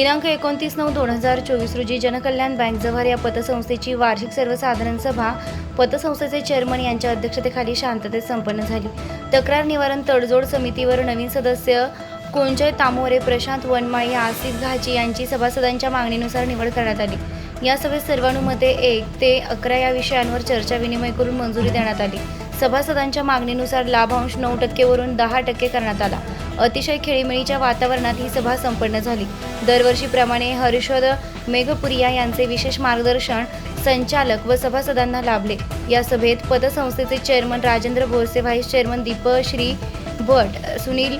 दिनांक एकोणतीस नऊ दोन हजार चोवीस रोजी जनकल्याण बँक जव्हार या पतसंस्थेची वार्षिक सर्वसाधारण सभा पतसंस्थेचे चेअरमन यांच्या अध्यक्षतेखाली शांततेत संपन्न झाली. तक्रार निवारण तडजोड समितीवर नवीन सदस्य कोंजय तामोरे प्रशांत वनमाळी आसिफ घाची यांची सभासदांच्या मागणीनुसार निवड करण्यात आली. या सभेत सर्वानुमते एक ते अकरा या विषयांवर चर्चा विनिमय करून मंजुरी देण्यात आली. सभासदांच्या मागणीनुसार लाभांश नऊ टक्केवरून दहा टक्के करण्यात आला. अतिशय खेळीमेळीच्या वातावरणात ही सभा संपन्न झाली. दरवर्षीप्रमाणे हर्षद मेघपुरिया यांचे विशेष मार्गदर्शन संचालक व सभासदांना लाभले. या सभेत पतसंस्थेचे chairman Rajendra Borse vice chairman Deepshree Bhat Sunil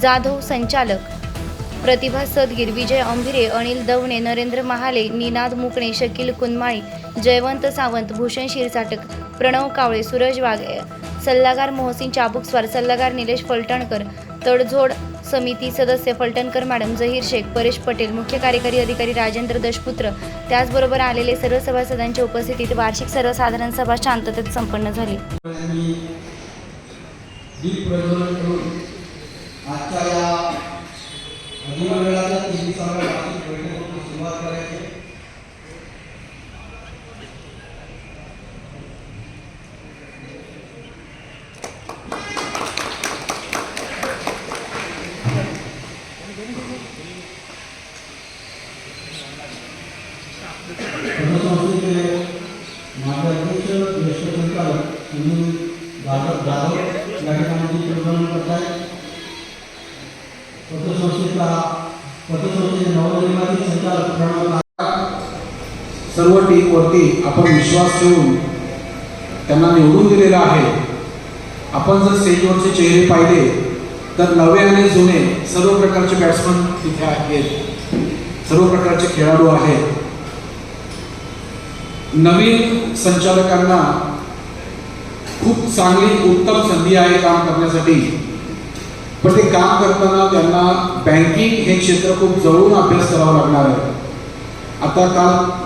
Jadhav संचालक प्रतिभा सदगीर विजय अंभिरे अनिल दवणे नरेंद्र महाले निनाद मुकणे शकील कुनमाळी जयवंत सावंत भूषण शिरसाटक प्रणव कावळे सूरज वाघे सल्लागार मोहसिन चाबुकस्वार सल्लागार निलेश फलटणकर तडजोड समिती सदस्य फलटणकर मॅडम जहीर शेख परेश पटेल मुख्य कार्यकारी अधिकारी राजेंद्र दशपुत्र त्याचबरोबर आलेले सर्व सभासदांच्या उपस्थितीत वार्षिक सर्वसाधारण सभा शांततेत संपन्न झाली. आजच्या या अधिमंडळाच्या तीन वार्षिक बैठकीची सुरुवात करायची आहे. पतसंस्थेचे माझे अध्यक्ष ज्येष्ठ संचालक सुनील जाधव जाधव या ठिकाणी प्रदान करत आहेत पतसंस्थेचा पतसंस्थेचे नवनिर्माती संचालक प्रणव सर्व टीमवरती आपण विश्वास ठेवून त्यांना निवडून दिलेला आहे. आपण जर स्टेजवरचे चेहरे पाहिले तर नवे आणि जुने सर्व प्रकारचे बॅट्समन तिथे आहेत. सर्व प्रकारचे खेळाडू आहेत. नवीन संचालकांना खूप चांगली उत्तम संधी आहे काम करण्यासाठी. पण ते काम करताना त्यांना बँकिंग हे क्षेत्र खूप जवळून अभ्यास करावा लागणार आहे. आता काल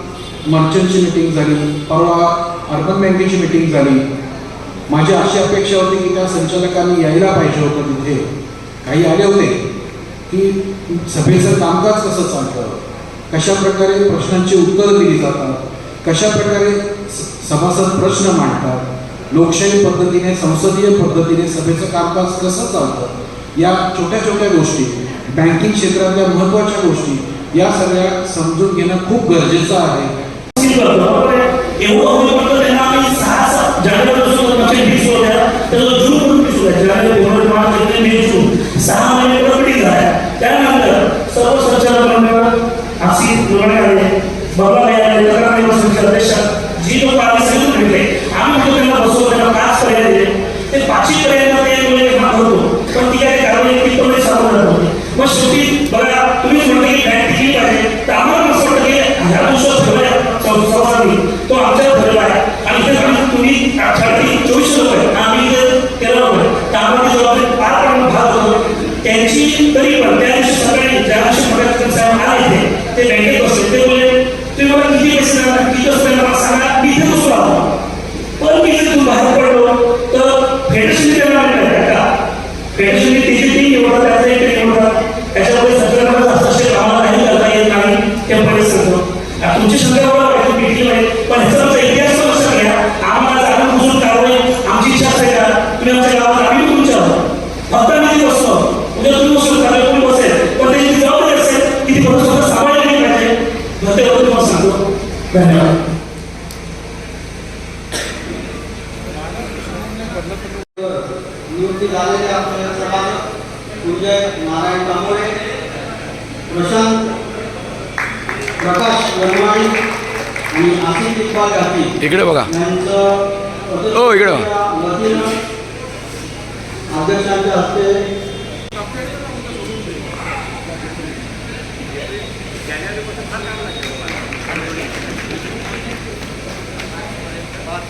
मर्चंटची मिटिंग झाली परवा अर्बन बँकेची मिटिंग झाली. माझी अशी अपेक्षा होती की त्या संचालकांनी यायला पाहिजे होतं तिथे. काही आले होते की सभेचं कामकाज कसं चालतं? कशा प्रकारे प्रश्नांची उत्तरं दिली जातात? कशा प्रकारे स- सभासद प्रश्न मांडतात? लोकशाही पद्धतीने संसदीय पद्धतीने सभेचं कामकाज कसं चालतं? या छोट्या छोट्या गोष्टी बँकिंग क्षेत्रातल्या महत्त्वाच्या गोष्टी या सगळ्या समजून घेणं खूप गरजेचं आहे. सहा सात जानेवारी पासून म्हणजे वीस होत्या त्याचा जून पर्यंत वीस होत्या जानेवारी फेब्रुवारी मार्च एप्रिल मे जून सहा महिने प्रकटीत झाल्या त्यानंतर सर्व संचालक मंडळ आसिफ निर्णय आले बाबा आले तक्रार निवासाचे अध्यक्ष जी लोक आम्ही सगळं भेटले आम्ही म्हणतो त्यांना बसवतो त्यांना पाच पर्याय दिले ते पाचही पर्यायांना ते म्हणजे हा होतो पण ती काही कारवाई ती पण सामोरं जात होती मग शेवटी बघा तुम्ही म्हणता की बँक टिकली पाहिजे तर आम्हाला कसं वाटतं की ह्या दिवसात ठरवल्या संस्थांनी तो आमच्यावर ठरला आहे आणि इथे आम्ही तुम्ही अठरावी चोवीस लोक आहेत आम्ही इथे तेरा लोक आहेत तर आम्हाला ती जबाबदारी पार पाडणं भाग होतो त्यांची तरी पण त्या दिवशी सकाळी ज्या दिवशी मोठ्या साहेब आले इथे ते बँकेत बसले. ते बोलले तुम्ही मला किती पैसे देणार? किती असते मला सांगा मी इथे बसू राहतो. पण मी इथे तुम्ही बाहेर पडलो. तर फेडरेशन देणार नाही का फेडरेशन तिची टीम निवडतात त्याचा एक निवडतात त्याच्यामुळे संचालकांचा हस्तक्षेप आम्हाला नाही करता येत नाही ते पहिले सांगतो. तुमची संख्या बरोबर आहे तुम्ही टीम आहे म्हणजे, पण ह्याचा आमचा इतिहास तर घ्या. आम्हाला जाणून बुजून कारवाई आमची इच्छा असते का? तुम्ही आमच्या गावात आम्ही साधक धन्यवाद इकडे बघा यांचं ओ इकडे वतीनं बात